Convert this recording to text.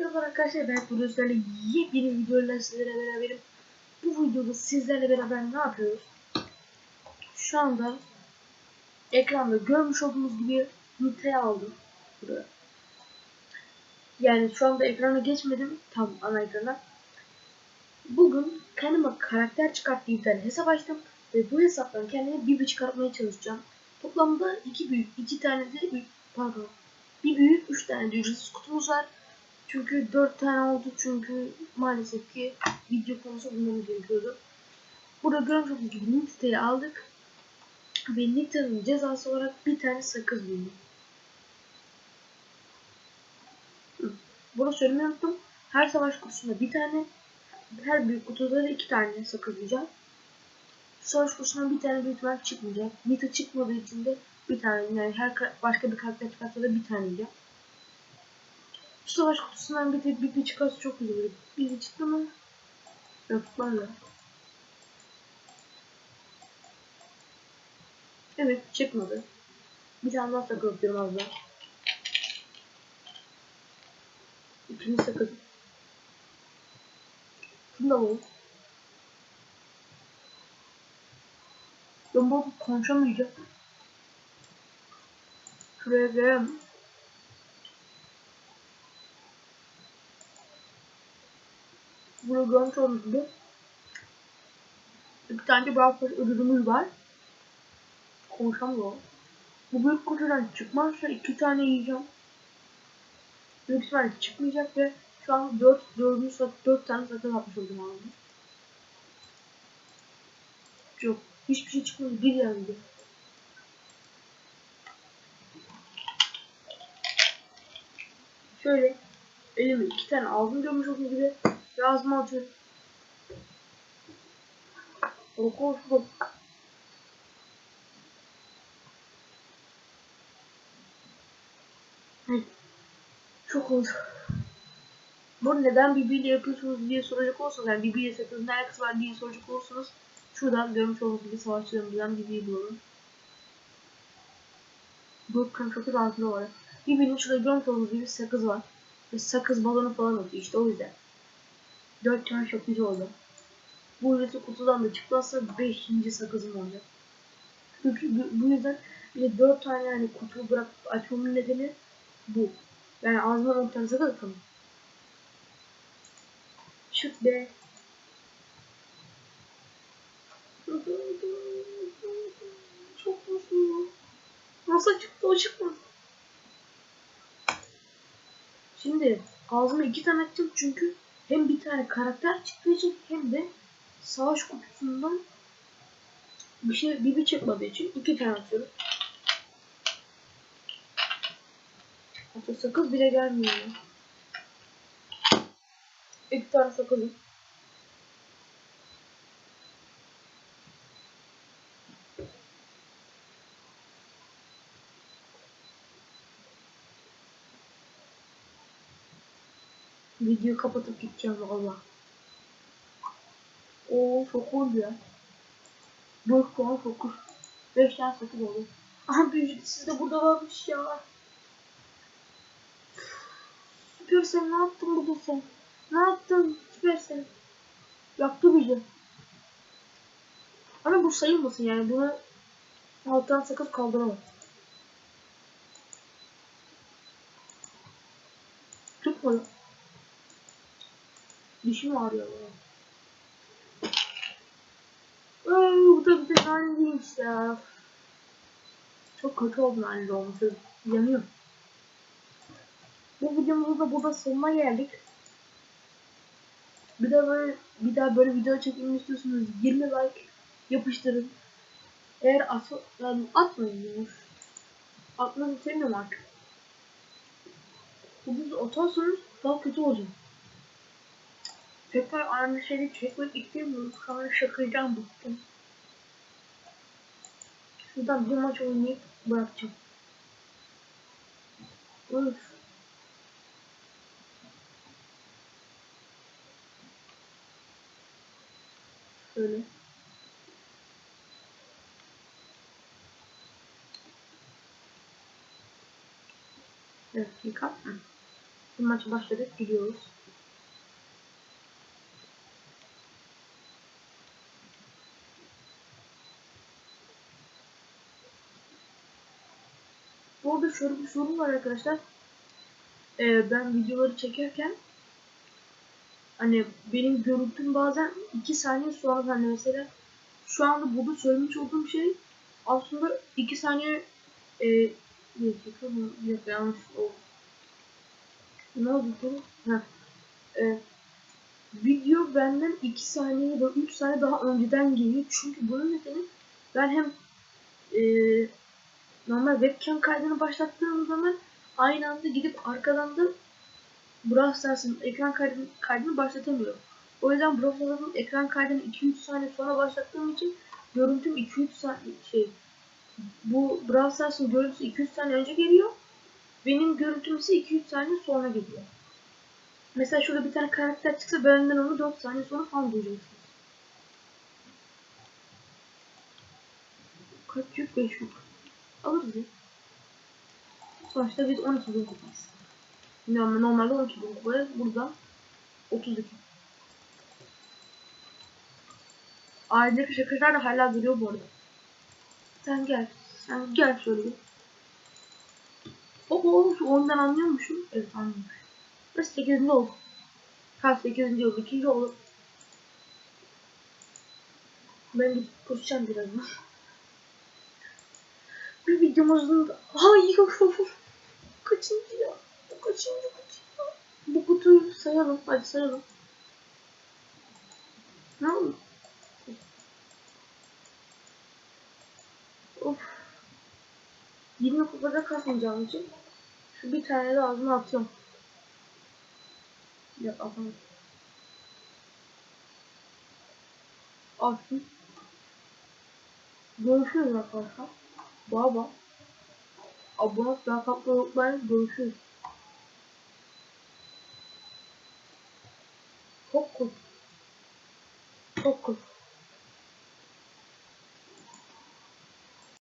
Merhaba arkadaşlar ben Produsör'le yepyeni videoyla sizlere beraberim. Bu videoda sizlerle beraber ne yapıyoruz? Şu anda ekranda görmüş olduğunuz gibi Nita'yı aldım. Buraya. Yani şu anda ekrana geçmedim tam ana ekrana. Bugün kendime karakter çıkarttığı bir tane hesap açtım. Ve bu hesaptan kendime bir çıkartmaya çalışacağım. Toplamda iki büyük, iki tane de pardon bir büyük, üç tane de ücretsiz kutumuz var. Çünkü dört tane oldu çünkü maalesef ki video konusu bulmamız gerekiyordu. Burada görmüş gibi Nita'yı aldık. Ve Nita'nın cezası olarak bir tane sakız buldum. Bunu söylemeyi unuttum. Her savaş kutusunda bir tane, her büyük kutuda da iki tane sakız yiyeceğim. Savaş kutusundan bir tane büyük ihtimal çıkmayacak. Nita çıkmadığı için de bir tane yani her başka bir karakter çıkarsa da bir tane yiyeceğim. Şu savaş kutusundan bir tek bir, bir çıkarsa çok güzel olur. Biri çıktı mı? Yok tutmadı. Evet çıkmadı. Bir tane daha sakız atıyorum az daha. İkinci sakız. Şunu da alalım. Ben bu konuşamayacağım. Şuraya gelelim. Burada görmüş olduğunuz gibi bir tane Brawl ödülümüz var. Konuşamıyor. Bu büyük kutudan çıkmazsa iki tane yiyeceğim. Büyük ihtimalle çıkmayacak ve şu an 4, 4. sat 4 tane satın atmış oldum abi. Yok. Hiçbir şey çıkmadı. Bir geldi. Şöyle elime iki tane aldım görmüş olduğunuz gibi yazma atıyorum. Oku oku. Çok oldu. Bu neden birbiriyle yapıyorsunuz diye soracak olursanız yani birbiriyle yapıyorsunuz ne alakası var diye soracak olursanız şuradan görmüş olduğunuz gibi savaşçılarımızdan birbiri bulalım. Bu çok altında var. Birbirinin şurada görmüş olduğunuz gibi sakız var. Ve sakız balonu falan atıyor işte o yüzden. 4 tane çok oldu. Bu üreti kutudan da çıkmazsa 5. sakızım olacak. Çünkü bu yüzden bir de 4 tane yani kutuyu bırakıp açmamın nedeni bu. Yani ağzından 10 tane sakız atalım. Çık be. Çok mutluyum. Nasıl çıktı o çıkmadı. Şimdi ağzıma iki tane açtım çünkü hem bir tane karakter için hem de savaş kutusundan bir şey bir çıkmadığı için iki tane atıyorum. Hatta sakız bile gelmiyor. İki tane sakızım. Videoyu kapatıp gideceğim valla. Oo çok oldu ya. 4 puan fokus. 5 tane sakız oldu. Aha büyücü siz de burada varmış ya. Süpersel ne yaptın burada sen? Ne yaptın Süpersel? Yaptı bizi. Ama bu sayılmasın yani buna alttan sakız kaldıramaz. Tutmadı. Dişim ağrıyor ya. Ay, bu da bir tane değilmiş ya. Çok kötü oldu anne olması. Yanıyor. Bu videomuzun da burada sonuna geldik. Bir daha böyle bir daha böyle video çekilmek istiyorsanız 20 like yapıştırın. Eğer at yani atmayın. Atmanı istemiyorum artık. Bu videoyu atarsanız daha kötü olacak. Tekrar aynı şeyi çekmek istemiyorum. Sonra şakayacağım bıktım. Şuradan bir maç oynayıp bırakacağım. Öf. Şöyle. Bir dakika. Bir maç başladık gidiyoruz. Bu arada şöyle bir sorun var arkadaşlar. Ee, ben videoları çekerken hani benim görüntüm bazen 2 saniye sonra hani mesela şu anda burada söylemiş olduğum şey aslında 2 saniye e, bir dakika mı? Yok yanlış oldu. Ne oldu bu? Ha. E, video benden 2 saniye ya da 3 saniye daha önceden geliyor. Çünkü bunun nedeni ben hem e, normal webcam kaydını başlattığım zaman aynı anda gidip arkadan da Brawl ekran kaydını, kaydını başlatamıyorum. O yüzden Brawl ekran kaydını 2-3 saniye sonra başlattığım için görüntüm 2-3 saniye şey bu Brawl Stars'ın görüntüsü 2-3 saniye önce geliyor. Benim görüntüm ise 2-3 saniye sonra geliyor. Mesela şurada bir tane karakter çıksa benden onu 4 saniye sonra falan duyacaksınız. Kaç yük? 5 yük. Alırız ya. Sonuçta biz 12 bin kupayız. Normal, normalde 12 bin kupayız. Burada 32. Ailedeki şakırlar da hala duruyor bu arada. Sen gel. Sen gel şöyle. Oho şu oyundan anlıyormuşum. Evet anlıyorum. Ve 8. oldu. Ha 8. oldu. 2. oldu. Ben de koşacağım birazdan. Bir videomuzun da... Of. Kaçıncı ya? Bu kaçıncı kutu? Bu kutuyu sayalım. Hadi sayalım. Ne oldu? Of. 20 kupada kasmayacağım için şu bir tane de ağzıma atıyorum. Ya atamadım. Attım. Görüşürüz arkadaşlar. Baba. Abone ol, daha kaplı unutmayın. Görüşürüz. Çok cool. Çok cool.